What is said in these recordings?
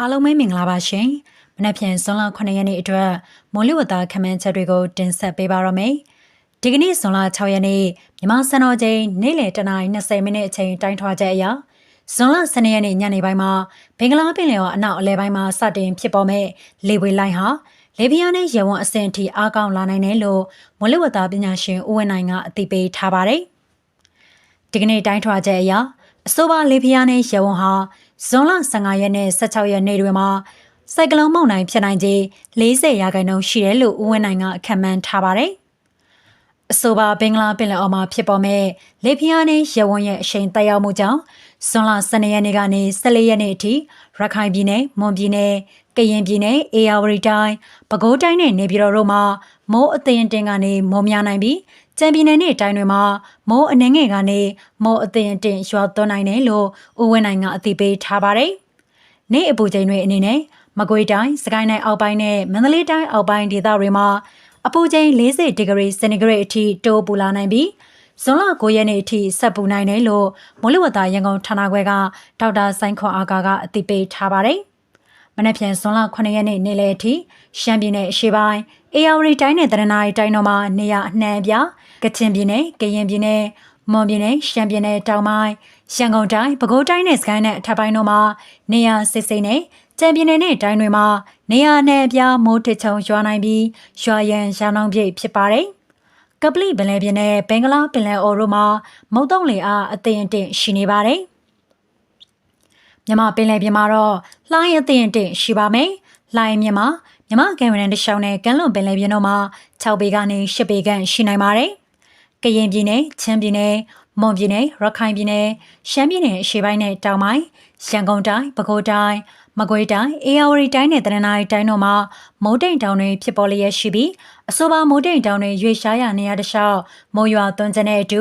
အားလုံးပဲမင်္ဂလာပါရှင်။မနက်ဖြန်ဇွန်လ9ရက်နေ့အတွက်မိုးလေဝသခန့်မှန်းချက်တွေကိုတင်ဆက်ပေးပါရမယ်။ဒီကနေ့ဇွန်လ6ရက်နေ့မြန်မာစံတော်ချိန်နေ့လယ်တနာရီ20မိနစ်အချိန်တိုင်းထွာချက်အရဇွန်လ12ရက်နေ့ညနေပိုင်းမှာဘင်္ဂလားပင်လယ်အော်အနောက်အလဲပိုင်းမှာစတင်ဖြစ်ပေါ်မဲ့လေပွေလိုင်းဟာလေပြင်းနဲ့ရေဝံအဆင့်အထိအားကောင်းလာနိုင်တယ်လို့မိုးလေဝသပညာရှင်ဦးဝင်းနိုင်ကအသိပေးထားပါတယ်။ဒီကနေ့တိုင်းထွာချက်အရအဆိုပါလေပြင်းနဲ့ရေဝံဟာ ဇွန်လ15ရက်နဲ့16ရက်နေ့တွေမှာစိုက်ကလုန်းမုန်တိုင်းဖြစ်နိုင်ခြေ40ရာခိုင်နှုန်းရှိတယ်လို့ဦးဝင်းနိုင်ကခန့်မှန်းထားပါတယ်။အဆိုပါဘင်္ဂလားပင်လယ်အော်မှာဖြစ်ပေါ်မဲ့လေပြင်းနဲ့ရေဝံရဲ့အရှိန်တက်ရောက်မှုကြောင့်ဇွန်လ12ရက်နေ့ကနေ14ရက်နေ့အထိရခိုင်ပြည်နယ်၊မွန်ပြည်နယ်၊ကရင်ပြည်နယ်၊အေရဝတီတိုင်း၊ပဲခူးတိုင်းနဲ့နေပြည်တော်တို့မှာမိုးအသင်တင်ကနေမိုးများနိုင်ပြီး ကြံပြည်နယ်နဲ့တိုင်းတွေမှာမိုးအနှဲငယ်ကနေမိုးအသင်တင်ရွာသွန်းနိုင်တယ်လို့ဦးဝင်းနိုင်ကအသိပေးထားပါတယ်။နေ့အပူချိန်တွေအနေနဲ့မကွေးတိုင်း၊စကိုင်းတိုင်းအောက်ပိုင်းနဲ့မန္တလေးတိုင်းအောက်ပိုင်းဒေသတွေမှာအပူချိန်40ဒီဂရီစင်တီဂရိတ်အထိတိုးပူလာနိုင်ပြီးဇွန်လ9ရက်နေ့အထိဆက်ပူနိုင်တယ်လို့မိုးလေဝသရန်ကုန်ဌာနခွဲကဒေါက်တာဆိုင်းခွန်အာကာကအသိပေးထားပါတယ်။ မနက်ဖြန်ဇွန်လ9ရက်နေ့နေ့လယ်အထိရှမ်းပြည်နယ်အရှေ့ပိုင်းအေရဝတီတိုင်းနဲ့တရနာရီတိုင်းတို့မှာနေရအနှံ့ပြကချင်ပြည်နယ်၊ကရင်ပြည်နယ်၊မွန်ပြည်နယ်၊ရှမ်းပြည်နယ်တောင်ပိုင်း၊ရန်ကုန်တိုင်း၊ပဲခူးတိုင်းနဲ့စကိုင်းနဲ့အထက်ပိုင်းတို့မှာနေရစစ်စိမ့်နဲ့ကြံပြည်နယ်နဲ့တိုင်းတွေမှာနေရနဲ့အပြားမိုးထချုံရွာနိုင်ပြီးရွာရန်ရောင်းနှောင်းပြည့်ဖြစ်ပါတယ်။ကပလီပင်လယ်ပြင်နဲ့ဘင်္ဂလားပင်လယ်အော်တို့မှာမုတ်တုံးလေအားအသင့်အင့်ရှိနေပါတယ်။ မြမပင်လယ်ပြင်မှာတော့လှိုင်းအသင့်အင့်ရှိပါမယ်။လှိုင်းမြမမြမကင်မရန်တရှောင်းနဲ့ကမ်းလွန်ပင်လယ်ပြင်တို့မှာ6ပေကနေ10ပေခန့်ရှိနိုင်ပါတယ်။ကရင်ပြည်နယ်၊ချင်းပြည်နယ်၊မွန်ပြည်နယ်၊ရခိုင်ပြည်နယ်၊ရှမ်းပြည်နယ်အရှေ့ပိုင်းနဲ့တောင်ပိုင်း၊ရန်ကုန်တိုင်း၊ပဲခူးတိုင်း မကွေးတိုင်းအေရဝတီတိုင်းနဲ့တရနာရီတိုင်းတို့မှာမိုးတိမ်တောင်တွေဖြစ်ပေါ်လျက်ရှိပြီးအဆိုပါမိုးတိမ်တောင်တွေရွေရှားရနေရတဲ့ရှောက်မိုးရွာသွန်းခြင်းနဲ့အတူ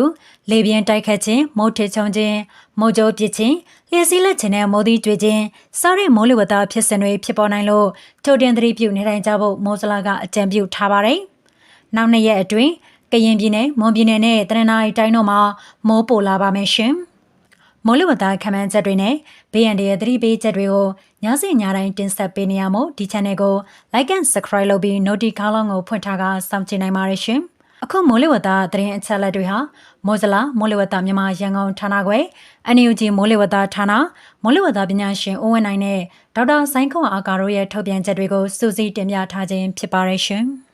လေပြင်းတိုက်ခတ်ခြင်းမိုးထချုံခြင်းမိုးကြိုးပစ်ခြင်းလျှက်စီးလက်ခြင်းနဲ့မိုးသီးကြွေခြင်းစားရမိုးလေဝသဖြစ်စဉ်တွေဖြစ်ပေါ်နိုင်လို့ထိုတင်သတိပြုနေတိုင်းကြဖို့မိုးစလာကအကြံပြုထားပါတယ်။နောက်နှစ်ရက်အတွင်းကရင်ပြည်နယ်၊မွန်ပြည်နယ်နဲ့တရနာရီတိုင်းတို့မှာမိုးပိုလာပါမယ်ရှင်။ မိုးလေဝသခန့်မှန်းချက်တွေနဲ့ဘေးရန်တွေရဲ့သတိပေးချက်တွေကိုညစီညတိုင်းတင်ဆက်ပေးနေရမို့ဒီ channel ကို like and subscribe လုပ်ပြီး notification ကိုဖွင့်ထားကစောင့်ကြည့်နိုင်ပါတယ်ရှင်။အခုမိုးလေဝသသတင်းအချက်အလက်တွေဟာမိုးစလာမိုးလေဝသမြန်မာရန်ကုန်ဌာနခွဲ NUG မိုးလေဝသဌာနမိုးလေဝသပညာရှင်ဦးဝင်းနိုင်နဲ့ဒေါက်တာဆိုင်းခွန်အာကာတို့ရဲ့ထုတ်ပြန်ချက်တွေကိုစူးစီးတင်ပြထားခြင်းဖြစ်ပါတယ်ရှင်။